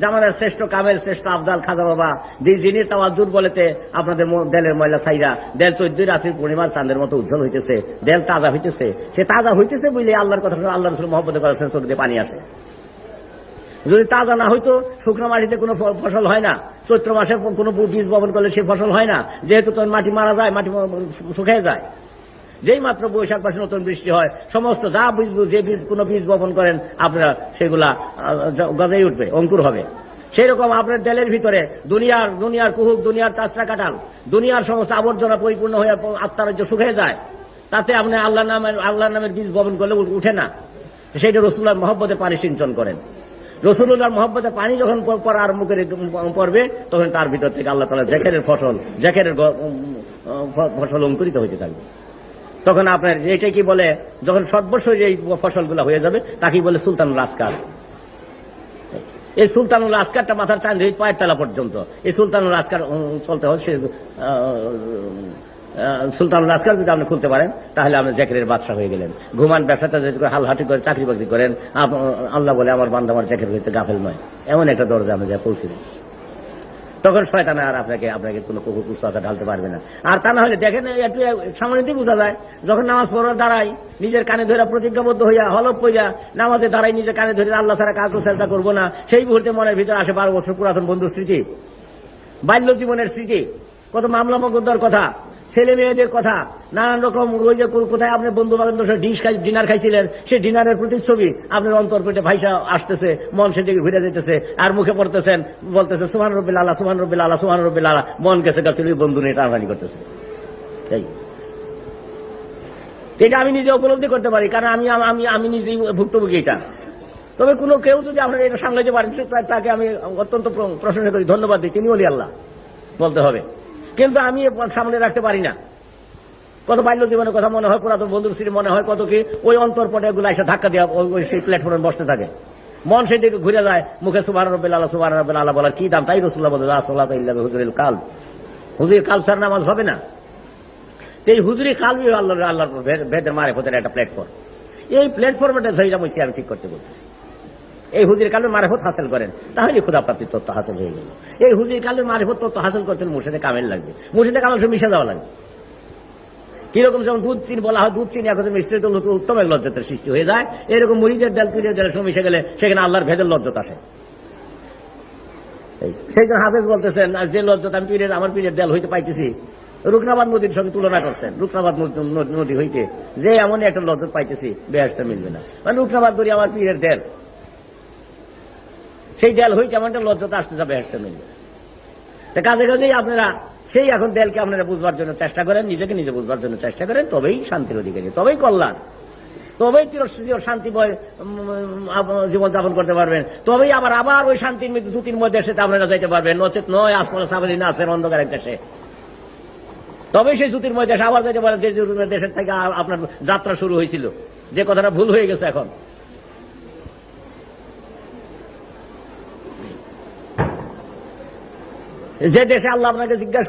জামানের শ্রেষ্ঠ কামের শ্রেষ্ঠ আবদাল খাজা বাবা যিনি তাওয়াজুর বলেতে আপনাদের দেলের ময়লা ছাইরা, দেল চোদ্দই রাত্রির পূর্ণিমার চাঁদের মতো উজ্জ্বল হইতেছে, দেল তাজা হইতেছে। সে তাজা হইতেছে বুঝলে আল্লাহর কথা আল্লাহ রসুল মহব্বত করেছেন চোখ পানি আসে যদি তাজা না হইতো, শুকনো মাটিতে কোনো ফসল হয় না। চৈত্র মাসে কোনো বীজ বপন করলে সে ফসল হয় না। যেহেতু তখন মাটি মারা যায়, মাটি শুকিয়ে যায়। যেই মাত্র বৈশাখ মাসে নতুন বৃষ্টি হয়, সমস্ত যা বীজ যে বীজ, কোনো বীজ বপন করেন, আপনারা সেগুলা গজাই উঠবে, অঙ্কুর হবে। সেই রকম আপনার দেলের ভিতরে দুনিয়ার দুনিয়ার কুহুক, দুনিয়ার চাষরা কাটাল দুনিয়ার সমস্ত আবর্জনা পরিপূর্ণ হয়ে আত্মারাজ্য শুকিয়ে যায়। তাতে আপনি আল্লাহ নামের আল্লাহ নামের বীজ বপন করলে উঠে না। সেইটা রসুল্লাহ মহব্বতে পানি সিঞ্চন করেন। রসুল্লাহর মহব্বতে পানি যখন পড়া আরম্ভ করে পড়বে, তখন তার ভিতর থেকে আল্লাহ তালা জ্যাকেরের ফসল জ্যাকেরের ফসল অঙ্কুরিত হইতে থাকবে। তখন আপনার এটা কি বলে, যখন সর্বস্বই এই ফসলগুলো হয়ে যাবে তাকে বলে সুলতানুল আসকার। এই সুলতানুল আসকারটা মাথার হয়ে পায়ের তলা পর্যন্ত। এই সুলতানুল আসকার চলতে হয়, সে সুলতানুল আসকার যদি আপনি খুলতে পারেন, তাহলে আপনি জ্যাকেরের বাদশা হয়ে গেলেন। ঘুমান ব্যবসাটা যদি হালহাটি করে চাকরি বাকরি করেন আল্লাহ বলে, আমার বান্ধব আমার জ্যাকের হইতে গাফেল নয়। এমন একটা দরজা আমি যা পৌঁছিলেন তখন শয়তান আর আপনাকে আপনাকে কোনো কুকুর কুস্তা ঢালতে পারবে না। আর তা না হলে দেখেন, একটু সামনে দিয়ে বোঝা যায়, যখন নামাজ পড়ার দাঁড়াই নিজের কানে ধরে প্রতিজ্ঞাবদ্ধ হইয়া হলপ হইয়া নামাজে দাঁড়াই নিজের কানে ধরে আল্লাহ ছাড়া কাউকে চেষ্টা করব না, সেই মুহূর্তে মনের ভিতরে আসে বারো বছর পুরাতন বন্ধুর স্মৃতি। বাল্য জীবনের স্মৃতি। কত মামলা মকদ্দার কথা। ছেলে মেয়েদের কথা, নানান রকম ওই যে কোথায় আপনি বন্ধু বান্ধব ডিশ খাই ডিনার খাইছিলেন সেই ডিনারের প্রতিচ্ছবি আপনার অন্তর পেটে ভাইসা আসতেছে, মন সেদিকে ঘুরে যেতেছে আর মুখে পড়তেছেন, বলতেছে সুমান রব্বিল আল্লাহ সুমান রব্বিল আল্লাহ সুমান রব্বিল আল্লাহ মন গেছে গেছে ওই বন্ধু নিয়ে টানাটানি করতেছে। এই। এটা আমি নিজে উপলব্ধি করতে পারি, কারণ আমি আমি আমি নিজেই ভুক্তভোগী এটা। তবে কোনো কেউ যদি আপনার এটা সামলাতে পারেন তাকে আমি অত্যন্ত প্র- প্রশংসা করি, ধন্যবাদ দিই, তিনি বলি আল্লাহ, বলতে হবে। কিন্তু আমি সামনে রাখতে পারি না। কত বাল্য জীবনের কথা মনে হয়, পুরাতন বন্ধুর স্ত্রী মনে হয়, কত কি ওই অন্তরপটে এগুলো এসে ধাক্কা দেওয়া ওই সেই প্ল্যাটফর্মে বসতে থাকে। মন সেদিকে ঘুরে যায়, মুখে সুবাহ রব্বিল আল্লাহ সুবাহ রব্বিল আল্লাহ বলার কি দাম? তাই রসুল্লাহ বলে রাসুল্লাহ হুজুরিল কাল হুজুর কাল স্যার নামাজ হবে না। এই হুজুরি কালবি আল্লাহ আল্লাহর ভেদের মারে, ভেদের একটা প্ল্যাটফর্ম এই প্ল্যাটফর্মটা সেইটা আমি ঠিক করতে বলতেছি। এই হুজির কালের মারেফত হাসিল করেন, তাহলে খুদা প্রাপ্তির তত্ত্ব হাসিল হয়ে গেল। এই হুজির কালের মারেফত তত্ত্ব হাসিল করতে মুর্শিদে কামেল লাগবে। মুর্শিদে কামেল সব মিশে যাওয়া লাগবে। কীরকম যেমন দুধ চিনি বলা হয়, দুধ চিনি এখন মিশ্রিত উত্তম এক লজ্জতের সৃষ্টি হয়ে যায়। এরকম মুড়িদের ডাল পিড়ের ডাল সব মিশে গেলে সেখানে আল্লাহর ভেদের লজ্জত আসে। সেই জন্য হাফেজ বলতেছেন যে লজ্জত আমি পীরের, আমার পীরের দেল হইতে পাইতেছি। রুকনাবাদ নদীর সঙ্গে তুলনা করছেন, রুকনাবাদ নদ- হইতে। যে এমন একটা লজ্জত পাইতেছি বেহাসটা মিলবে না। মানে রুকনাবাদ নদী আমার পীরের দেল সেই দেল হইতে একটা লজ্জত আসতে যাবে বেহাসটা মিলবে না। কাজে কাজেই আপনারা সেই এখন দেলকে আপনারা বুঝবার জন্য চেষ্টা করেন, নিজেকে নিজে বুঝবার জন্য চেষ্টা করেন, তবেই শান্তির অধিকারী, তবেই কল্যাণ, তবেই চির শান্তিময় জীবনযাপন করতে পারবেন, তবেই আবার আবার ওই শান্তির দুটির মধ্যে দেশে আপনারা যাইতে পারবেন। নচেত নয় আসমান সাবলীন আছেন অন্ধকার এক দেশে। তবেই সেই জ্যোতির্ময় মধ্যে আবার যাইতে পারেন, যে দেশের থেকে আপনার যাত্রা শুরু হয়েছিল। যে কথাটা ভুল হয়ে গেছে এখন। যে দেশে আল্লাহ আপনাকে জিজ্ঞাসা